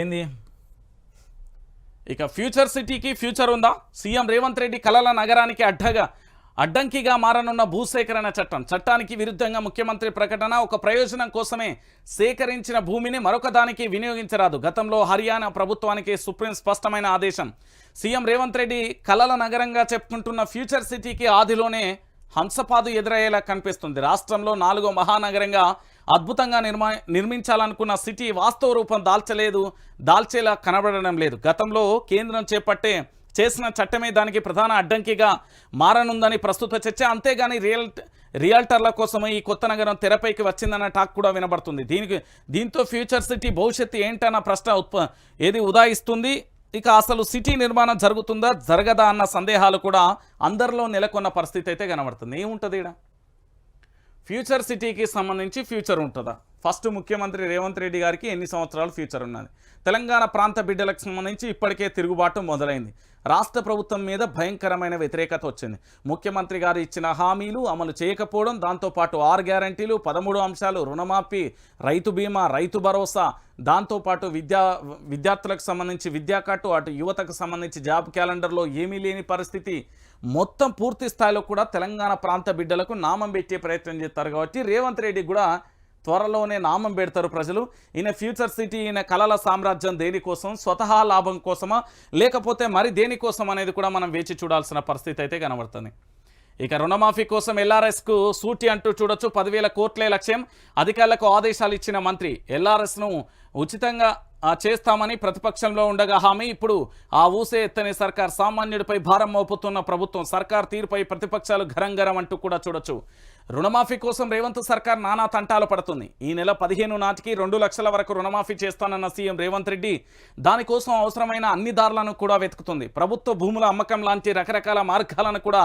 ఏంది? ఇక ఫ్యూచర్ సిటీకి ఫ్యూచర్ ఉందా? సీఎం రేవంత్ రెడ్డి కలల నగరానికి అడ్డగా అడ్డంకిగా మారనున్న భూసేకరణ చట్టం. చట్టానికి విరుద్ధంగా ముఖ్యమంత్రి ప్రకటన ఒక ప్రయోజనం కోసమే సేకరించిన భూమిని మరొక దానికి వినియోగించరాదు. గతంలో హర్యానా ప్రభుత్వానికి సుప్రీం స్పష్టమైన ఆదేశం. సీఎం రేవంత్ రెడ్డి కలల నగరంగా చెప్పుకుంటున్న ఫ్యూచర్ సిటీకి ఆదిలోనే హంసపాదు ఎదురయ్యేలా కనిపిస్తుంది. రాష్ట్రంలో నాలుగో మహానగరంగా అద్భుతంగా నిర్మా నిర్మించాలనుకున్న సిటీ వాస్తవ రూపం దాల్చలేదు దాల్చేలా కనబడడం లేదు. గతంలో కేంద్రం చేపట్టే చేసిన చట్టమే దానికి ప్రధాన అడ్డంకిగా మారనుందని ప్రస్తుత చర్చ. అంతేగాని రియల్ రియల్టర్ల కోసమే ఈ కొత్త నగరం తెరపైకి వచ్చిందన్న టాక్ కూడా వినబడుతుంది. దీనికి దీంతో ఫ్యూచర్ సిటీ భవిష్యత్తు ఏంటన్న ప్రశ్న ఉత్ప ఏది ఉదాయిస్తుంది? ఇక అసలు సిటీ నిర్మాణం జరుగుతుందా జరగదా అన్న సందేహాలు కూడా అందరిలో నెలకొన్న పరిస్థితి అయితే కనబడుతుంది. ఏముంటుంది ఇక్కడ ఫ్యూచర్ సిటీకి సంబంధించి ఫ్యూచర్ ఉంటుందా? ఫస్ట్ ముఖ్యమంత్రి రేవంత్ రెడ్డి గారికి ఎన్ని సంవత్సరాలు ఫ్యూచర్ ఉన్నది? తెలంగాణ ప్రాంత బిడ్డలకు సంబంధించి ఇప్పటికే తిరుగుబాటు మొదలైంది. రాష్ట్ర ప్రభుత్వం మీద భయంకరమైన వ్యతిరేకత వచ్చింది. ముఖ్యమంత్రి గారు ఇచ్చిన హామీలు అమలు చేయకపోవడం దాంతోపాటు ఆరు గ్యారంటీలు పదమూడు అంశాలు రుణమాఫీ రైతు బీమా రైతు భరోసా దాంతోపాటు విద్యా విద్యార్థులకు సంబంధించి విద్యాకట్టు అటు యువతకు సంబంధించి జాబ్ క్యాలెండర్లో ఏమీ లేని పరిస్థితి. మొత్తం పూర్తి స్థాయిలో కూడా తెలంగాణ ప్రాంత బిడ్డలకు నామం పెట్టే ప్రయత్నం చేస్తారు కాబట్టి రేవంత్ రెడ్డి కూడా త్వరలోనే నామం పెడతారు ప్రజలు. ఈయన ఫ్యూచర్ సిటీ ఈయన కళల సామ్రాజ్యం దేనికోసం స్వతహా లాభం కోసమా లేకపోతే మరి దేనికోసం అనేది కూడా మనం వేచి చూడాల్సిన పరిస్థితి అయితే కనబడుతుంది. ఇక రుణమాఫీ కోసం ఎల్ఆర్ఎస్కు సూటి అంటూ చూడొచ్చు. పదివేల కోట్లే లక్ష్యం. అధికారులకు ఆదేశాలు ఇచ్చిన మంత్రి ఎల్ఆర్ఎస్ను ఉచితంగా చేస్తామని ప్రతిపక్షంలో ఉండగా హామీ. ఇప్పుడు ఆ ఊసే ఎత్తని సర్కార్ సామాన్యుడిపై భారం మోపుతున్న ప్రభుత్వం సర్కార్ తీరుపై ప్రతిపక్షాలు గరం గరం అంటూ కూడా చూడొచ్చు. రుణమాఫీ కోసం రేవంత్ సర్కార్ నానా తంటాలు పడుతుంది. ఈ నెల పదిహేను నాటికి రెండు లక్షల వరకు రుణమాఫీ చేస్తానన్న సీఎం రేవంత్ రెడ్డి దానికోసం అవసరమైన అన్ని దారులను కూడా వెతుకుతుంది. ప్రభుత్వ భూముల అమ్మకం లాంటి రకరకాల మార్గాలను కూడా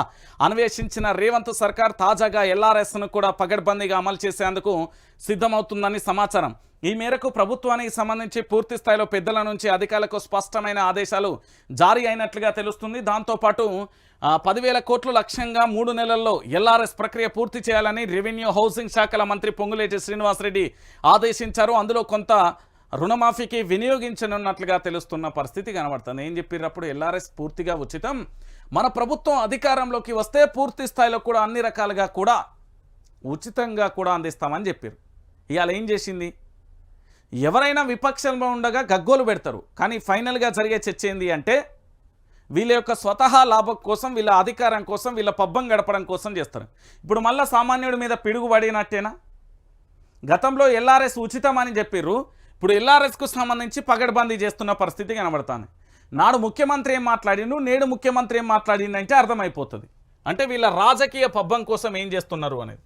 అన్వేషించిన రేవంత్ సర్కార్ తాజాగా ఎల్ఆర్ఎస్ను కూడా పగడ్బందీగా అమలు చేసేందుకు సిద్ధమవుతుందని సమాచారం. ఈ మేరకు ప్రభుత్వానికి సంబంధించి పూర్తి స్థాయిలో పెద్దల నుంచి అధికారులకు స్పష్టమైన ఆదేశాలు జారీ అయినట్లుగా తెలుస్తుంది. దాంతోపాటు పదివేల కోట్ల లక్ష్యంగా మూడు నెలల్లో ఎల్ఆర్ఎస్ ప్రక్రియ పూర్తి చేయాలని రెవెన్యూ హౌసింగ్ శాఖల మంత్రి పొంగులేటి శ్రీనివాసరెడ్డి ఆదేశించారు. అందులో కొంత రుణమాఫీకి వినియోగించనున్నట్లుగా తెలుస్తున్న పరిస్థితి కనబడుతుంది. ఏం చెప్పినప్పుడు ఎల్ఆర్ఎస్ పూర్తిగా ఉచితం. మన ప్రభుత్వం అధికారంలోకి వస్తే పూర్తి స్థాయిలో కూడా అన్ని రకాలుగా కూడా ఉచితంగా కూడా అందిస్తామని చెప్పారు ఇవాళ ఏం చేసింది? ఎవరైనా విపక్షంలో ఉండగా గగ్గోలు పెడతారు. కానీ ఫైనల్గా జరిగే చర్చ ఏంది అంటే వీళ్ళ యొక్క స్వతహా లాభం కోసం వీళ్ళ అధికారం కోసం వీళ్ళ పబ్బం గడపడం కోసం చేస్తారు. ఇప్పుడు మళ్ళీ సామాన్యుడి మీద పిడుగు పడినట్టేనా గతంలో ఎల్ఆర్ఎస్ ఉచితం అని చెప్పిర్రు. ఇప్పుడు ఎల్ఆర్ఎస్కు సంబంధించి పగడ్బందీ చేస్తున్న పరిస్థితి కనబడుతుంది. నాడు ముఖ్యమంత్రి ఏం మాట్లాడిండు? నేడు ముఖ్యమంత్రి ఏం మాట్లాడిండు అంటే అర్థమైపోతుంది. అంటే వీళ్ళ రాజకీయ పబ్బం కోసం ఏం చేస్తున్నారు అనేది.